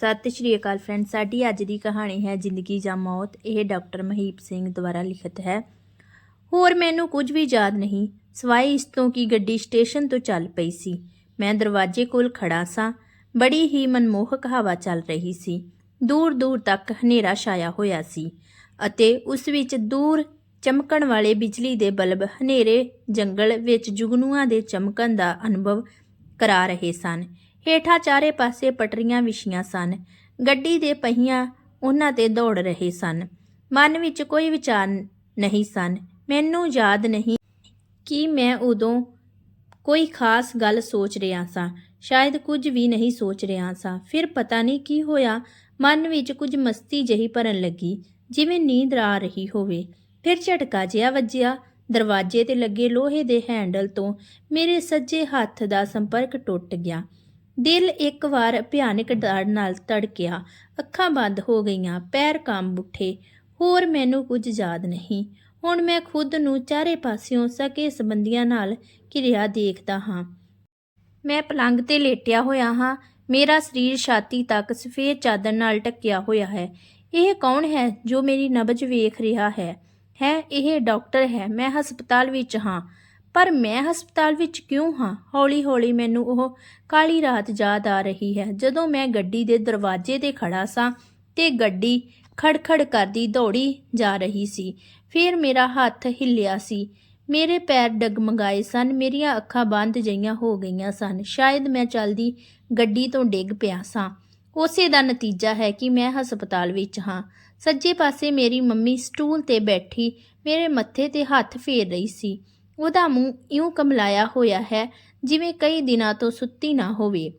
ਸਤਿ ਸ਼੍ਰੀ ਅਕਾਲ ਫਰੈਂਡ ਸਾਡੀ ਅੱਜ ਦੀ ਕਹਾਣੀ ਹੈ ਜ਼ਿੰਦਗੀ ਜਾਂ ਮੌਤ। ਇਹ ਡਾਕਟਰ ਮਹੀਪ ਸਿੰਘ ਦੁਆਰਾ ਲਿਖਤ ਹੈ। ਹੋਰ ਮੈਨੂੰ ਕੁਝ ਵੀ ਯਾਦ ਨਹੀਂ, ਸਵਾਈ ਇਸ ਤੋਂ ਕਿ ਗੱਡੀ ਸਟੇਸ਼ਨ ਤੋਂ ਚੱਲ ਪਈ ਸੀ। ਮੈਂ ਦਰਵਾਜ਼ੇ ਕੋਲ ਖੜਾ ਸਾਂ। ਬੜੀ ਹੀ ਮਨਮੋਹਕ ਹਵਾ ਚੱਲ ਰਹੀ ਸੀ। ਦੂਰ ਦੂਰ ਤੱਕ ਹਨੇਰਾ ਛਾਇਆ ਹੋਇਆ ਸੀ ਅਤੇ ਉਸ ਵਿੱਚ ਦੂਰ ਚਮਕਣ ਵਾਲੇ ਬਿਜਲੀ ਦੇ ਬਲਬ ਹਨੇਰੇ ਜੰਗਲ ਵਿੱਚ ਜੁਗਨੂਆਂ ਦੇ ਚਮਕਣ ਦਾ ਅਨੁਭਵ ਕਰਾ ਰਹੇ ਸਨ। ਹੇਠਾਂ ਚਾਰੇ ਪਾਸੇ ਪਟਰੀਆਂ ਵਿਛੀਆਂ ਸਨ। ਗੱਡੀ ਦੇ ਪਹੀਆਂ ਉਹਨਾਂ ਤੇ ਦੌੜ ਰਹੇ ਸਨ। ਮਨ ਵਿੱਚ ਕੋਈ ਵਿਚਾਰ ਨਹੀਂ ਸਨ। ਮੈਨੂੰ ਯਾਦ ਨਹੀਂ ਕਿ ਮੈਂ ਉਦੋਂ ਕੋਈ ਖਾਸ ਗੱਲ ਸੋਚ ਰਿਹਾ ਸਾਂ। ਸ਼ਾਇਦ ਕੁਝ ਵੀ ਨਹੀਂ ਸੋਚ ਰਿਹਾ ਸਾਂ। ਫਿਰ ਪਤਾ ਨਹੀਂ ਕੀ ਹੋਇਆ। ਮਨ ਵਿੱਚ ਕੁਝ ਮਸਤੀ ਜਹੀ ਭਰਨ ਲੱਗੀ, ਜਿਵੇਂ ਨੀਂਦ ਆ ਰਹੀ ਹੋਵੇ। ਫਿਰ ਝਟਕਾ ਜਿਹਾ ਵੱਜਿਆ। ਦਰਵਾਜ਼ੇ ਤੇ ਲੱਗੇ ਲੋਹੇ ਦੇ ਹੈਂਡਲ ਤੋਂ ਮੇਰੇ ਸੱਜੇ ਹੱਥ ਦਾ ਸੰਪਰਕ ਟੁੱਟ ਗਿਆ। ਦਿਲ ਇੱਕ ਵਾਰ ਭਿਆਨਕ ਡਰ ਨਾਲ ਧੜਕਿਆ, ਅੱਖਾਂ ਬੰਦ ਹੋ ਗਈਆਂ, ਪੈਰ ਕੰਬ ਉੱਠੇ ਹੋਰ ਮੈਨੂੰ ਕੁਝ ਯਾਦ ਨਹੀਂ। ਹੁਣ ਮੈਂ ਖੁਦ ਨੂੰ ਚਾਰੇ ਪਾਸਿਓਂ ਸਕੇ ਸੰਬੰਧੀਆਂ ਨਾਲ ਘਿਰਿਆ ਦੇਖਦਾ ਹਾਂ। ਮੈਂ ਪਲੰਗ ਤੇ ਲੇਟਿਆ ਹੋਇਆ ਹਾਂ। ਮੇਰਾ ਸਰੀਰ ਛਾਤੀ ਤੱਕ ਸਫੇਦ ਚਾਦਰ ਨਾਲ ਢੱਕਿਆ ਹੋਇਆ ਹੈ। ਇਹ ਕੌਣ ਹੈ ਜੋ ਮੇਰੀ ਨਬਜ ਵੇਖ ਰਿਹਾ ਹੈ? ਹੈ ਇਹ ਡਾਕਟਰ ਹੈ। ਮੈਂ ਹਸਪਤਾਲ ਵਿੱਚ ਹਾਂ। ਪਰ ਮੈਂ ਹਸਪਤਾਲ ਵਿੱਚ ਕਿਉਂ ਹਾਂ? ਹੌਲੀ-ਹੌਲੀ ਮੈਨੂੰ ਉਹ ਕਾਲੀ ਰਾਤ ਯਾਦ ਆ ਰਹੀ ਹੈ। ਜਦੋਂ ਮੈਂ ਗੱਡੀ ਦੇ ਦਰਵਾਜ਼ੇ ਤੇ ਖੜਾ ਸਾਂ ਤੇ ਗੱਡੀ ਖੜਖੜ ਕਰਦੀ ਦੌੜੀ ਜਾ ਰਹੀ ਸੀ, ਫਿਰ ਮੇਰਾ ਹੱਥ ਹਿੱਲਿਆ ਸੀ। ਮੇਰੇ ਪੈਰ ਡਗਮਗਾਏ ਸਨ, ਮੇਰੀਆਂ ਅੱਖਾਂ ਬੰਦ ਜਈਆਂ ਹੋ ਗਈਆਂ ਸਨ। ਸ਼ਾਇਦ ਮੈਂ ਚੱਲਦੀ ਗੱਡੀ ਤੋਂ ਡਿੱਗ ਪਿਆ ਸਾਂ। ਉਸੇ ਦਾ ਨਤੀਜਾ ਹੈ ਕਿ ਮੈਂ ਹਸਪਤਾਲ ਵਿੱਚ ਹਾਂ। ਸੱਜੇ ਪਾਸੇ ਮੇਰੀ ਮੰਮੀ ਸਟੂਲ ਤੇ ਬੈਠੀ, ਮੇਰੇ ਮੱਥੇ ਤੇ ਹੱਥ ਫੇਰ ਰਹੀ ਸੀ। ਉਹਦਾ ਮੂੰਹ ਇਉਂ ਕਮਲਾਇਆ ਹੋਇਆ ਹੈ ਜਿਵੇਂ ਕਈ ਦਿਨਾਂ ਤੋਂ ਸੁੱਤੀ ਨਾ ਹੋਵੇ।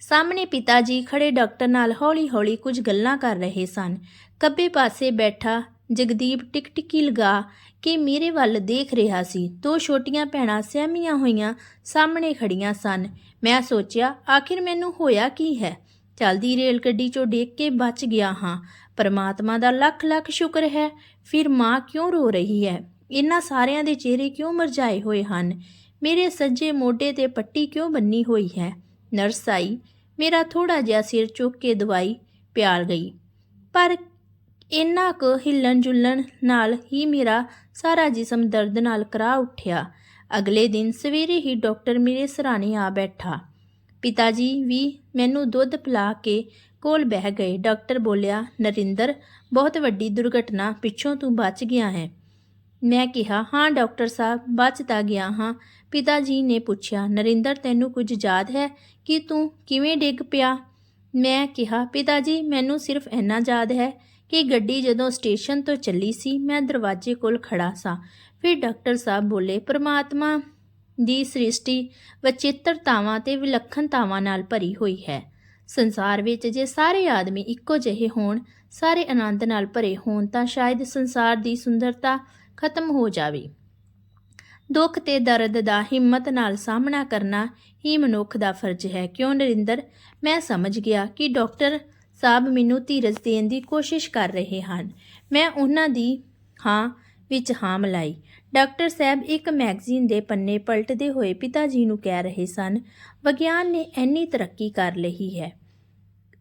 ਸਾਹਮਣੇ ਪਿਤਾ ਜੀ ਖੜੇ ਡਾਕਟਰ ਨਾਲ ਹੌਲੀ-ਹੌਲੀ ਕੁਝ ਗੱਲਾਂ ਕਰ ਰਹੇ ਸਨ। ਖੱਬੇ ਪਾਸੇ ਬੈਠਾ ਜਗਦੀਪ ਟਿਕਟਿਕੀ ਲਗਾ ਕੇ ਮੇਰੇ ਵੱਲ ਦੇਖ ਰਿਹਾ ਸੀ। ਦੋ ਛੋਟੀਆਂ ਭੈਣਾਂ ਸਹਿਮੀਆਂ ਹੋਈਆਂ ਸਾਹਮਣੇ ਖੜੀਆਂ ਸਨ। ਮੈਂ ਸੋਚਿਆ, ਆਖਿਰ ਮੈਨੂੰ ਹੋਇਆ ਕੀ ਹੈ? ਚਲਦੀ ਰੇਲ ਗੱਡੀ ਚੋਂ ਡੇਕ ਕੇ ਬਚ ਗਿਆ ਹਾਂ। ਪਰਮਾਤਮਾ ਦਾ ਲੱਖ ਲੱਖ ਸ਼ੁਕਰ ਹੈ। ਫਿਰ ਮਾਂ ਕਿਉਂ ਰੋ ਰਹੀ ਹੈ? ਇਹਨਾਂ ਸਾਰਿਆਂ ਦੇ ਚਿਹਰੇ ਕਿਉਂ ਮਰਝਾਏ ਹੋਏ ਹਨ? ਮੇਰੇ ਸੱਜੇ ਮੋਢੇ ਤੇ ਪੱਟੀ ਕਿਉਂ ਬੰਨੀ ਹੋਈ ਹੈ? ਨਰਸ ਆਈ, ਮੇਰਾ ਥੋੜਾ ਜਿਹਾ ਸਿਰ ਚੁੱਕ ਕੇ ਦਵਾਈ, ਪਿਆਰ ਗਈ। ਪਰ ਇੰਨਾ ਕੁ ਹਿੱਲਣ ਜੁਲਣ ਨਾਲ ਹੀ ਮੇਰਾ ਸਾਰਾ ਜਿਸਮ ਦਰਦ ਨਾਲ ਕਰਾ ਉੱਠਿਆ। ਅਗਲੇ ਦਿਨ ਸਵੇਰੇ ਹੀ ਡਾਕਟਰ ਮੇਰੇ ਸਰਾਣੇ ਆ ਬੈਠਾ। ਪਿਤਾ ਜੀ ਵੀ ਮੈਨੂੰ ਦੁੱਧ ਪਿਲਾ ਕੇ ਕੋਲ ਬਹਿ ਗਏ। ਡਾਕਟਰ ਬੋਲਿਆ, ਨਰਿੰਦਰ, ਬਹੁਤ ਵੱਡੀ ਦੁਰਘਟਨਾ ਪਿੱਛੋਂ ਤੂੰ ਬਚ ਗਿਆ ਹੈ। ਮੈਂ ਕਿਹਾ, ਹਾਂ, ਡਾਕਟਰ ਸਾਹਿਬ ਬਚਦਾ ਗਿਆ ਹਾਂ। ਪਿਤਾ ਜੀ ਨੇ ਪੁੱਛਿਆ, ਨਰਿੰਦਰ, ਤੈਨੂੰ ਕੁਝ ਯਾਦ ਹੈ? ਕਿ ਤੂੰ ਕਿਵੇਂ ਡਿੱਗ ਪਿਆ? ਮੈਂ ਕਿਹਾ, ਪਿਤਾ ਜੀ, ਮੈਨੂੰ ਸਿਰਫ ਇੰਨਾ ਯਾਦ ਹੈ ਕਿ ਗੱਡੀ ਜਦੋਂ ਸਟੇਸ਼ਨ ਤੋਂ ਚੱਲੀ ਸੀ, ਮੈਂ ਦਰਵਾਜ਼ੇ ਕੋਲ ਖੜਾ ਸਾਂ। ਫਿਰ ਡਾਕਟਰ ਸਾਹਿਬ ਬੋਲੇ, ਪ੍ਰਮਾਤਮਾ ਦੀ ਸ੍ਰਿਸ਼ਟੀ ਵਚਿੱਤਰਤਾਵਾਂ ਤੇ ਵਿਲੱਖਣਤਾਵਾਂ ਨਾਲ ਭਰੀ ਹੋਈ ਹੈ। ਸੰਸਾਰ ਵਿੱਚ ਜੇ ਸਾਰੇ ਆਦਮੀ ਇੱਕੋ ਜਿਹੇ ਹੋਣ, ਸਾਰੇ ਆਨੰਦ ਨਾਲ ਭਰੇ ਹੋਣ, ਤਾਂ ਸ਼ਾਇਦ ਸੰਸਾਰ ਦੀ ਸੁੰਦਰਤਾ ਖਤਮ ਹੋ ਜਾਵੇ। ਦੁੱਖ ਤੇ ਦਰਦ ਦਾ ਹਿੰਮਤ ਨਾਲ ਸਾਹਮਣਾ ਕਰਨਾ ਹੀ ਮਨੁੱਖ ਦਾ ਫਰਜ਼ ਹੈ। ਕਿਉਂ ਨਰਿੰਦਰ? ਮੈਂ ਸਮਝ ਗਿਆ ਕਿ ਡਾਕਟਰ ਸਾਹਿਬ ਮੈਨੂੰ ਧੀਰਜ ਦੇਣ ਦੀ ਕੋਸ਼ਿਸ਼ ਕਰ ਰਹੇ ਹਨ। ਮੈਂ ਉਹਨਾਂ ਦੀ ਹਾਂ ਵਿੱਚ ਹਾਂ ਮਲਾਈ ਡਾਕਟਰ ਸਾਹਿਬ ਇੱਕ ਮੈਗਜ਼ੀਨ ਦੇ ਪੰਨੇ ਪਲਟਦੇ ਹੋਏ ਪਿਤਾ ਜੀ ਨੂੰ ਕਹਿ ਰਹੇ ਸਨ, ਵਿਗਿਆਨ ਨੇ ਇੰਨੀ ਤਰੱਕੀ ਕਰ ਲਈ ਹੈ।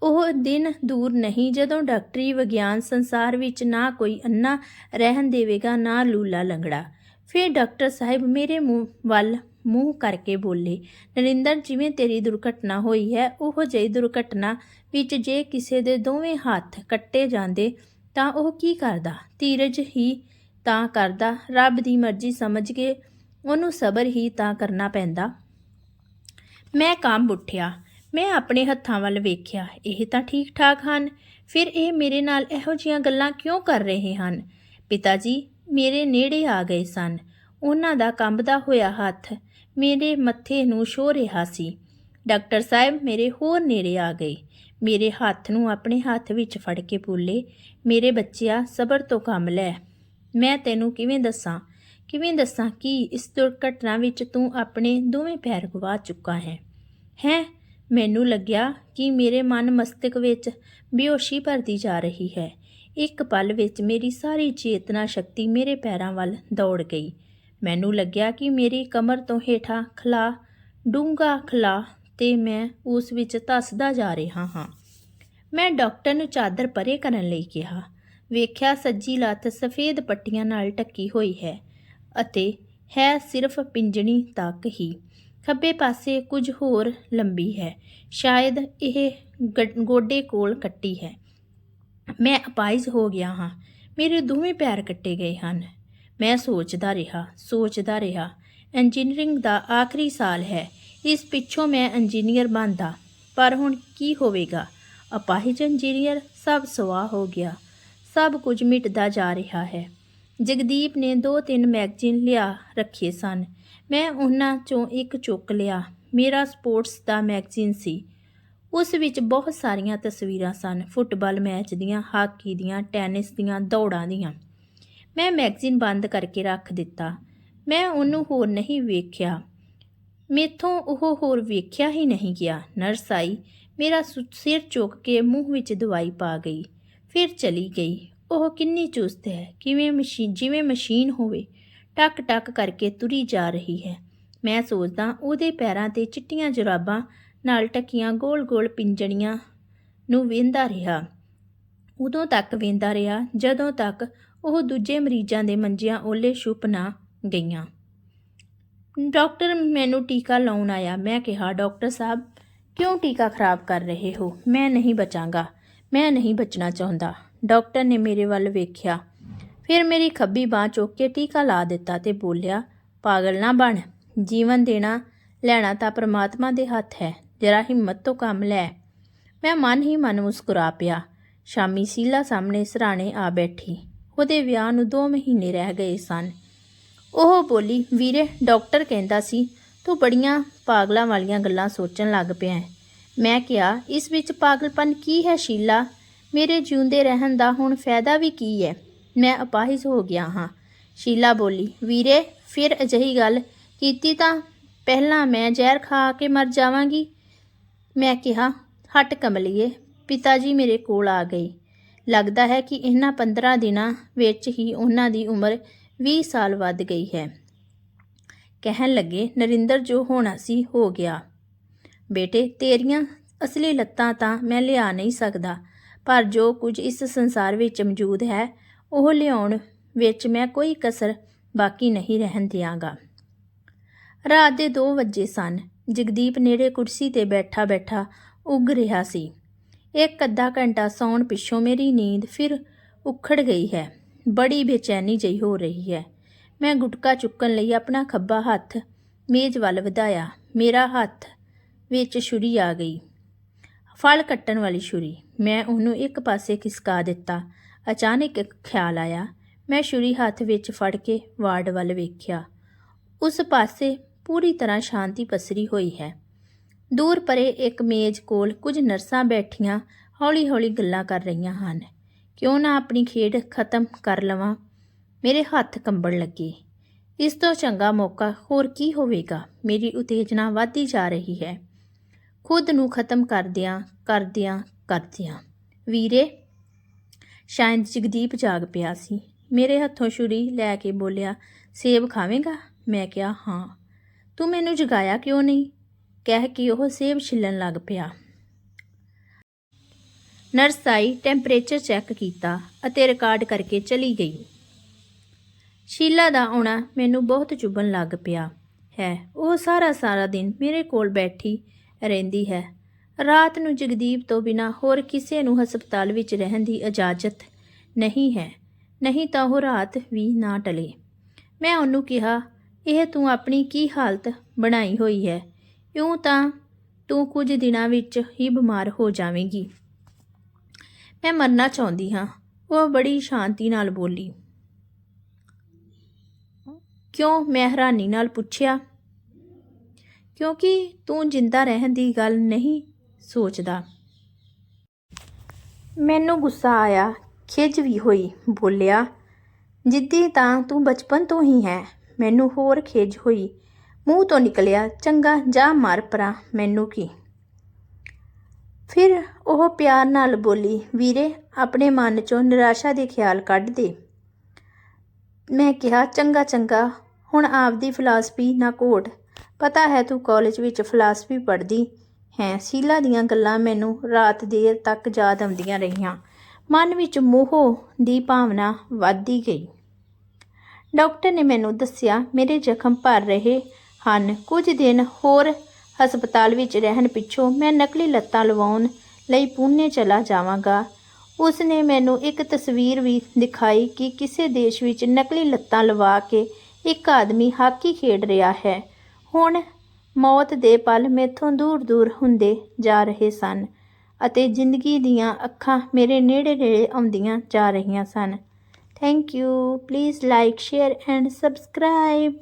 ਉਹ ਦਿਨ ਦੂਰ ਨਹੀਂ, ਜਦੋਂ ਡਾਕਟਰੀ ਵਿਗਿਆਨ ਸੰਸਾਰ ਵਿੱਚ ਨਾ ਕੋਈ ਅੰਨਾ ਰਹਿਣ ਦੇਵੇਗਾ, ਨਾ ਲੂਲਾ ਲੰਗੜਾ। ਫਿਰ ਡਾਕਟਰ ਸਾਹਿਬ ਮੇਰੇ ਮੂੰਹ ਵੱਲ ਮੂੰਹ ਕਰਕੇ ਬੋਲੇ, ਨਰਿੰਦਰ, ਜਿਵੇਂ ਤੇਰੀ ਦੁਰਘਟਨਾ ਹੋਈ ਹੈ, ਉਹ ਜਿਹੀ ਦੁਰਘਟਨਾ ਵਿੱਚ ਜੇ ਕਿਸੇ ਦੇ ਦੋਵੇਂ ਹੱਥ ਕੱਟੇ ਜਾਂਦੇ, ਤਾਂ ਉਹ ਕੀ ਕਰਦਾ? ਧੀਰਜ ਹੀ ਤਾਂ ਕਰਦਾ, ਰੱਬ ਦੀ ਮਰਜ਼ੀ ਸਮਝ ਕੇ ਉਹਨੂੰ ਸਬਰ ਹੀ ਤਾਂ ਕਰਨਾ ਪੈਂਦਾ। ਮੈਂ ਕੰਬ ਉੱਠਿਆ। ਮੈਂ ਆਪਣੇ ਹੱਥਾਂ ਵੱਲ ਵੇਖਿਆ, ਇਹ ਤਾਂ ਠੀਕ ਠਾਕ ਹਨ। ਫਿਰ ਇਹ ਮੇਰੇ ਨਾਲ ਇਹੋ ਜੀਆਂ ਗੱਲਾਂ ਕਿਉਂ ਕਰ ਰਹੇ ਹਨ? ਪਿਤਾ ਜੀ ਮੇਰੇ ਨੇੜੇ ਆ ਗਏ ਸਨ। ਉਹਨਾਂ ਦਾ ਕੰਬਦਾ ਹੋਇਆ ਹੱਥ ਮੇਰੇ ਮੱਥੇ ਨੂੰ ਛੋ ਰਿਹਾ ਸੀ। ਡਾਕਟਰ ਸਾਹਿਬ ਮੇਰੇ ਹੋਰ ਨੇੜੇ ਆ ਗਏ। ਮੇਰੇ ਹੱਥ ਨੂੰ ਆਪਣੇ ਹੱਥ ਵਿੱਚ ਫੜ ਕੇ ਬੋਲੇ, ਮੇਰੇ ਬੱਚਿਆ, ਸਬਰ ਤੋਂ ਕੰਮ ਲੈ। ਮੈਂ ਤੈਨੂੰ ਕਿਵੇਂ ਦੱਸਾਂ? ਕਿਵੇਂ ਦੱਸਾਂ ਕਿ ਇਸ ਦੁਰਘਟਨਾ ਵਿੱਚ ਤੂੰ ਆਪਣੇ ਦੋਵੇਂ ਪੈਰ ਗਵਾ ਚੁੱਕਾ ਹੈ? ਹੈ? ਮੈਨੂੰ ਲੱਗਿਆ ਕਿ ਮੇਰੇ ਮਨ ਮਸਤਕ ਵਿੱਚ ਬੇਹੋਸ਼ੀ ਭਰਦੀ ਜਾ ਰਹੀ ਹੈ। ਇੱਕ ਪਲ ਵਿੱਚ ਮੇਰੀ ਸਾਰੀ ਚੇਤਨਾ ਸ਼ਕਤੀ ਮੇਰੇ ਪੈਰਾਂ ਵੱਲ ਦੌੜ ਗਈ। ਮੈਨੂੰ ਲੱਗਿਆ ਕਿ ਮੇਰੀ ਕਮਰ ਤੋਂ ਹੇਠਾਂ ਖਲਾ, ਡੂੰਘਾ ਖਲਾ ਤੇ ਮੈਂ ਉਸ ਵਿੱਚ ਧੱਸਦਾ ਜਾ ਰਿਹਾ ਹਾਂ। ਮੈਂ ਡਾਕਟਰ ਨੂੰ ਚਾਦਰ ਪਰੇ ਕਰਨ ਲਈ ਕਿਹਾ। ਵੇਖਿਆ ਸੱਜੀ ਲੱਤ ਸਫੇਦ ਪੱਟੀਆਂ ਨਾਲ ਢੱਕੀ ਹੋਈ ਹੈ ਅਤੇ ਹੈ ਸਿਰਫ ਪਿੰਜਣੀ ਤੱਕ ਹੀ। ਖੱਬੇ ਪਾਸੇ ਕੁਝ ਹੋਰ ਲੰਬੀ ਹੈ। ਸ਼ਾਇਦ ਇਹ ਗੋਡੇ ਕੋਲ ਕੱਟੀ ਹੈ। ਮੈਂ ਅਪਾਇਜ ਹੋ ਗਿਆ ਹਾਂ। ਮੇਰੇ ਦੋਵੇਂ ਪੈਰ ਕੱਟੇ ਗਏ ਹਨ। ਮੈਂ ਸੋਚਦਾ ਰਿਹਾ ਸੋਚਦਾ ਰਿਹਾ, ਇੰਜੀਨੀਅਰਿੰਗ ਦਾ ਆਖਰੀ ਸਾਲ ਹੈ। ਇਸ ਪਿੱਛੋਂ ਮੈਂ ਇੰਜੀਨੀਅਰ ਬਣਦਾ, ਪਰ ਹੁਣ ਕੀ ਹੋਵੇਗਾ? ਅਪਾਹਿਜ ਇੰਜੀਨੀਅਰ ਸਭ ਸਵਾਹ ਹੋ ਗਿਆ। ਸਭ ਕੁਝ ਮਿਟਦਾ ਜਾ ਰਿਹਾ ਹੈ। ਜਗਦੀਪ ਨੇ ਦੋ ਤਿੰਨ ਮੈਗਜ਼ੀਨ ਲਿਆ ਰੱਖੇ ਸਨ। ਮੈਂ ਉਹਨਾਂ ਚੋਂ ਇੱਕ ਚੁੱਕ ਲਿਆ। ਮੇਰਾ ਸਪੋਰਟਸ ਦਾ ਮੈਗਜ਼ੀਨ ਸੀ। ਉਸ ਵਿੱਚ ਬਹੁਤ ਸਾਰੀਆਂ ਤਸਵੀਰਾਂ ਸਨ। ਫੁੱਟਬਾਲ ਮੈਚ ਦੀਆਂ, ਹਾਕੀ ਦੀਆਂ, ਟੈਨਿਸ ਦੀਆਂ, ਦੌੜਾਂ ਦੀਆਂ। ਮੈਂ ਮੈਗਜ਼ੀਨ ਬੰਦ ਕਰਕੇ ਰੱਖ ਦਿੱਤਾ। ਮੈਂ ਉਹਨੂੰ ਹੋਰ ਨਹੀਂ ਵੇਖਿਆ। ਮੇਥੋਂ ਉਹ ਹੋਰ ਵੇਖਿਆ ਹੀ ਨਹੀਂ ਗਿਆ। ਨਰਸ ਆਈ। ਮੇਰਾ ਸੁ- ਸਿਰ ਚੁੱਕ ਕੇ ਮੂੰਹ ਵਿੱਚ ਦਵਾਈ ਪਾ ਗਈ। ਫਿਰ ਚਲੀ ਗਈ। ਉਹ ਕਿੰਨੀ ਚੁਸਤ ਹੈ। ਕਿਵੇਂ ਮਸ਼ੀਨ ਜਿਵੇਂ ਮਸ਼ੀਨ ਹੋਵੇ। ਟਕ ਟਕ ਕਰਕੇ ਤੁਰੀ ਜਾ ਰਹੀ ਹੈ। ਮੈਂ ਸੋਚਦਾ ਉਹਦੇ ਪੈਰਾਂ ਤੇ ਚਿੱਟੀਆਂ ਜੁਰਾਬਾਂ ਨਾਲ ਟਕੀਆਂ ਗੋਲ-ਗੋਲ ਪਿੰਜਣੀਆਂ ਨੂੰ ਵੇਂਦਾ ਰਿਹਾ। ਉਦੋਂ ਤੱਕ ਵੇਂਦਾ ਰਿਹਾ, ਜਦੋਂ ਤੱਕ ਉਹ ਦੂਜੇ ਮਰੀਜ਼ਾਂ ਦੇ ਮੰਜਿਆਂ ਓਲੇ ਛੁਪ ਨਾ ਗਈਆਂ। ਡਾਕਟਰ ਮੈਨੂੰ ਟੀਕਾ ਲਾਉਣ ਆਇਆ। ਮੈਂ ਕਿਹਾ, ਡਾਕਟਰ ਸਾਹਿਬ, ਕਿਉਂ ਟੀਕਾ ਖਰਾਬ ਕਰ ਰਹੇ ਹੋ? ਮੈਂ ਨਹੀਂ ਬਚਾਂਗਾ। ਮੈਂ ਨਹੀਂ ਬਚਣਾ ਚਾਹੁੰਦਾ। ਡਾਕਟਰ ਨੇ ਮੇਰੇ ਵੱਲ ਵੇਖਿਆ। ਫਿਰ ਮੇਰੀ ਖੱਬੀ ਬਾਹ ਚੁੱਕ ਕੇ ਟੀਕਾ ਲਾ ਦਿੱਤਾ ਤੇ ਬੋਲਿਆ, ਪਾਗਲ ਨਾ ਬਣ, ਜੀਵਨ ਦੇਣਾ ਲੈਣਾ ਤਾਂ ਪ੍ਰਮਾਤਮਾ ਦੇ ਹੱਥ ਹੈ, ਜਰਾ ਹਿੰਮਤ ਤੋਂ ਕੰਮ ਲੈ। ਮੈਂ ਮਨ ਹੀ ਮਨ ਮੁਸਕਰਾ ਪਿਆ। ਸ਼ਾਮੀ ਸੀਲਾ ਸਾਹਮਣੇ ਸਰਾਣੇ ਆ ਬੈਠੀ। ਉਹਦੇ ਵਿਆਹ ਨੂੰ 2 ਮਹੀਨੇ ਰਹਿ ਗਏ ਸਨ। ਉਹ ਬੋਲੀ, ਵੀਰੇ, ਡਾਕਟਰ ਕਹਿੰਦਾ ਸੀ, ਤੂੰ ਬੜੀਆਂ ਪਾਗਲਾਂ ਵਾਲੀਆਂ ਗੱਲਾਂ ਸੋਚਣ ਲੱਗ ਪਿਆ ਮੈਂ ਕਿਹਾ, ਇਸ ਵਿੱਚ ਪਾਗਲਪਨ ਕੀ ਹੈ ਸ਼ੀਲਾ? ਮੇਰੇ ਜਿਉਂਦੇ ਰਹਿਣ ਦਾ ਹੁਣ ਫਾਇਦਾ ਵੀ ਕੀ ਹੈ? ਮੈਂ ਅਪਾਹਿਜ ਹੋ ਗਿਆ ਹਾਂ। ਸ਼ੀਲਾ ਬੋਲੀ, ਵੀਰੇ, ਫਿਰ ਅਜਿਹੀ ਗੱਲ ਕੀਤੀ ਤਾਂ ਪਹਿਲਾਂ ਮੈਂ ਜ਼ਹਿਰ ਖਾ ਕੇ ਮਰ ਜਾਵਾਂਗੀ? ਮੈਂ ਕਿਹਾ, ਹਟ ਕਮਲੀਏ ਪਿਤਾ ਜੀ ਮੇਰੇ ਕੋਲ ਆ ਗਏ। ਲੱਗਦਾ ਹੈ ਕਿ ਇਹਨਾਂ 15 ਦਿਨਾਂ ਵਿੱਚ ਹੀ ਉਹਨਾਂ ਦੀ ਉਮਰ 20 ਸਾਲ ਵੱਧ ਗਈ ਹੈ। ਕਹਿਣ ਲੱਗੇ, ਨਰਿੰਦਰ, ਜੋ ਹੋਣਾ ਸੀ, ਹੋ ਗਿਆ। ਬੇਟੇ, ਤੇਰੀਆਂ ਅਸਲੀ ਲੱਤਾਂ ਤਾਂ ਮੈਂ ਲਿਆ ਨਹੀਂ ਸਕਦਾ, ਪਰ ਜੋ ਕੁਝ ਇਸ ਸੰਸਾਰ ਵਿੱਚ ਮੌਜੂਦ ਹੈ ਉਹ ਲਿਆਉਣ ਵਿੱਚ ਮੈਂ ਕੋਈ ਕਸਰ ਬਾਕੀ ਨਹੀਂ ਰਹਿਣ ਦਿਆਂਗਾ। ਰਾਤ ਦੇ 2 ਵਜੇ ਸਨ। ਜਗਦੀਪ ਨੇੜੇ ਕੁਰਸੀ ਤੇ ਬੈਠਾ ਬੈਠਾ ਉੱਗ ਰਿਹਾ ਸੀ। ਇੱਕ ਅੱਧਾ ਘੰਟਾ ਸੌਣ ਪਿੱਛੋਂ ਮੇਰੀ ਨੀਂਦ ਫਿਰ ਉਖੜ ਗਈ ਹੈ। ਬੜੀ ਬੇਚੈਨੀ ਜਿਹੀ ਹੋ ਰਹੀ ਹੈ। ਮੈਂ ਗੁਟਕਾ ਚੁੱਕਣ ਲਈ ਆਪਣਾ ਖੱਬਾ ਹੱਥ ਮੇਜ਼ ਵੱਲ ਵਧਾਇਆ। ਮੇਰਾ ਹੱਥ ਵਿੱਚ ਛੁਰੀ ਆ ਗਈ। ਫਲ ਕੱਟਣ ਵਾਲੀ ਛੁਰੀ। ਮੈਂ ਉਹਨੂੰ ਇੱਕ ਪਾਸੇ ਖਿਸਕਾ ਦਿੱਤਾ। ਅਚਾਨਕ ਇੱਕ ਖਿਆਲ ਆਇਆ। ਮੈਂ ਛੁਰੀ ਹੱਥ ਵਿੱਚ ਫੜ ਕੇ ਵਾਰਡ ਵੱਲ ਵੇਖਿਆ। ਉਸ ਪਾਸੇ ਪੂਰੀ ਤਰ੍ਹਾਂ ਸ਼ਾਂਤੀ ਪਸਰੀ ਹੋਈ ਹੈ। ਦੂਰ ਪਰੇ ਇੱਕ ਮੇਜ਼ ਕੋਲ ਕੁਝ ਨਰਸਾਂ ਬੈਠੀਆਂ ਹੌਲੀ-ਹੌਲੀ ਗੱਲਾਂ ਕਰ ਰਹੀਆਂ ਹਨ। ਕਿਉਂ ਨਾ ਆਪਣੀ ਖੇਡ ਖਤਮ ਕਰ ਲਵਾਂ? ਮੇਰੇ ਹੱਥ ਕੰਬਣ ਲੱਗੇ। ਇਸ ਤੋਂ ਚੰਗਾ ਮੌਕਾ ਹੋਰ ਕੀ ਹੋਵੇਗਾ? ਮੇਰੀ ਉਤੇਜਨਾ ਵਧਦੀ ਜਾ ਰਹੀ ਹੈ। ਖੁਦ ਨੂੰ ਖਤਮ ਕਰਦਿਆਂ ਕਰਦਿਆਂ ਕਰਦਿਆਂ। ਵੀਰੇ ਸ਼ਾਇਦ ਜਗਦੀਪ ਜਾਗ ਪਿਆ ਸੀ। ਮੇਰੇ ਹੱਥੋਂ ਛੁਰੀ ਲੈ ਕੇ ਬੋਲਿਆ, ਸੇਬ ਖਾਵੇਂਗਾ? ਮੈਂ ਕਿਹਾ, ਹਾਂ। ਤੂੰ ਮੈਨੂੰ ਜਗਾਇਆ ਕਿਉਂ ਨਹੀਂ? ਕਹਿ ਕੇ ਉਹ ਸੇਬ ਛਿੱਲਣ ਲੱਗ ਪਿਆ। ਨਰਸ ਆਈ, ਟੈਂਪਰੇਚਰ ਚੈੱਕ ਕੀਤਾ ਅਤੇ ਰਿਕਾਰਡ ਕਰਕੇ ਚਲੀ ਗਈ। ਸ਼ੀਲਾ ਦਾ ਆਉਣਾ ਮੈਨੂੰ ਬਹੁਤ ਚੁਭਣ ਲੱਗ ਪਿਆ। ਹੈ, ਉਹ ਸਾਰਾ ਸਾਰਾ ਦਿਨ ਮੇਰੇ ਕੋਲ ਬੈਠੀ ਰਹਿੰਦੀ ਹੈ। ਰਾਤ ਨੂੰ ਜਗਦੀਪ ਤੋਂ ਬਿਨਾ ਹੋਰ ਕਿਸੇ ਨੂੰ ਹਸਪਤਾਲ ਵਿੱਚ ਰਹਿਣ ਦੀ ਇਜਾਜ਼ਤ ਨਹੀਂ ਹੈ। ਨਹੀਂ ਤਾਂ ਉਹ ਰਾਤ ਵੀ ਨਾ ਟਲੇ। ਮੈਂ ਉਹਨੂੰ ਕਿਹਾ, ਇਹ ਤੂੰ ਆਪਣੀ ਕੀ ਹਾਲਤ ਬਣਾਈ ਹੋਈ ਹੈ? ਇਉਂ ਤਾਂ ਤੂੰ ਕੁਝ ਦਿਨਾਂ ਵਿੱਚ ਹੀ ਬਿਮਾਰ ਹੋ ਜਾਵੇਂਗੀ। ਮੈਂ ਮਰਨਾ ਚਾਹੁੰਦੀ ਹਾਂ। ਉਹ ਬੜੀ ਸ਼ਾਂਤੀ ਨਾਲ ਬੋਲੀ। ਕਿਉਂ ਮੈਂ ਹੈਰਾਨੀ ਨਾਲ ਪੁੱਛਿਆ? ਕਿਉਂਕਿ ਤੂੰ ਜਿੰਦਾ ਰਹਿਣ ਦੀ ਗੱਲ ਨਹੀਂ ਸੋਚਦਾ। ਮੈਨੂੰ ਗੁੱਸਾ ਆਇਆ। ਖਿਜ ਵੀ ਹੋਈ। ਬੋਲਿਆ, ਜਿੱਦੀ, ਤਾਂ ਤੂੰ ਬਚਪਨ ਤੋਂ ਹੀ ਹੈ। ਮੈਨੂੰ ਹੋਰ ਖਿਜ ਹੋਈ। ਮੂੰਹ ਤੋਂ ਨਿਕਲਿਆ, ਚੰਗਾ, ਜਾ ਮਰ ਪਰਾਂ, ਮੈਨੂੰ ਕੀ? ਫਿਰ ਉਹ ਪਿਆਰ ਨਾਲ ਬੋਲੀ, ਵੀਰੇ, ਆਪਣੇ ਮਨ ਚੋਂ ਨਿਰਾਸ਼ਾ ਦੇ ਖਿਆਲ ਕੱਢ ਦੇ। ਮੈਂ ਕਿਹਾ, ਚੰਗਾ ਚੰਗਾ, ਹੁਣ ਆਪਦੀ ਫਿਲਾਸਫੀ ਨਾ ਕੋਟ ਪਤਾ ਹੈ ਤੂੰ ਕਾਲਜ ਵਿੱਚ ਫਿਲਾਸਫੀ ਪੜ੍ਹਦੀ। ਹੈ, ਸ਼ੀਲਾ ਦੀਆਂ ਗੱਲਾਂ ਮੈਨੂੰ ਰਾਤ ਦੇਰ ਤੱਕ ਯਾਦ ਆਉਂਦੀਆਂ ਰਹੀਆਂ। ਮਨ ਵਿੱਚ ਮੋਹ ਦੀ ਭਾਵਨਾ ਵੱਧਦੀ ਗਈ। ਡਾਕਟਰ ਨੇ ਮੈਨੂੰ ਦੱਸਿਆ, ਮੇਰੇ ਜ਼ਖਮ ਭਰ ਰਹੇ ਹਨ। ਕੁਝ ਦਿਨ ਹੋਰ ਹਸਪਤਾਲ ਵਿੱਚ ਰਹਿਣ ਪਿੱਛੋਂ ਮੈਂ ਨਕਲੀ ਲੱਤਾਂ ਲਵਾਉਣ ਲਈ ਪੂਨੇ ਚਲਾ ਜਾਵਾਂਗਾ। ਉਸ ਨੇ ਮੈਨੂੰ ਇੱਕ ਤਸਵੀਰ ਵੀ ਦਿਖਾਈ ਕਿ ਕਿਸੇ ਦੇਸ਼ ਵਿੱਚ ਨਕਲੀ ਲੱਤਾਂ ਲਵਾ ਕੇ ਇੱਕ ਆਦਮੀ ਹਾਕੀ ਖੇਡ ਰਿਹਾ ਹੈ। ਹੁਣ ਮੌਤ ਦੇ ਪਲ ਮੇਥੋਂ ਦੂਰ ਦੂਰ ਹੁੰਦੇ ਜਾ ਰਹੇ ਸਨ ਅਤੇ ਜ਼ਿੰਦਗੀ ਦੀਆਂ ਅੱਖਾਂ ਮੇਰੇ ਨੇੜੇ ਨੇੜੇ ਆਉਂਦੀਆਂ ਜਾ ਰਹੀਆਂ ਸਨ। Thank you please like share and subscribe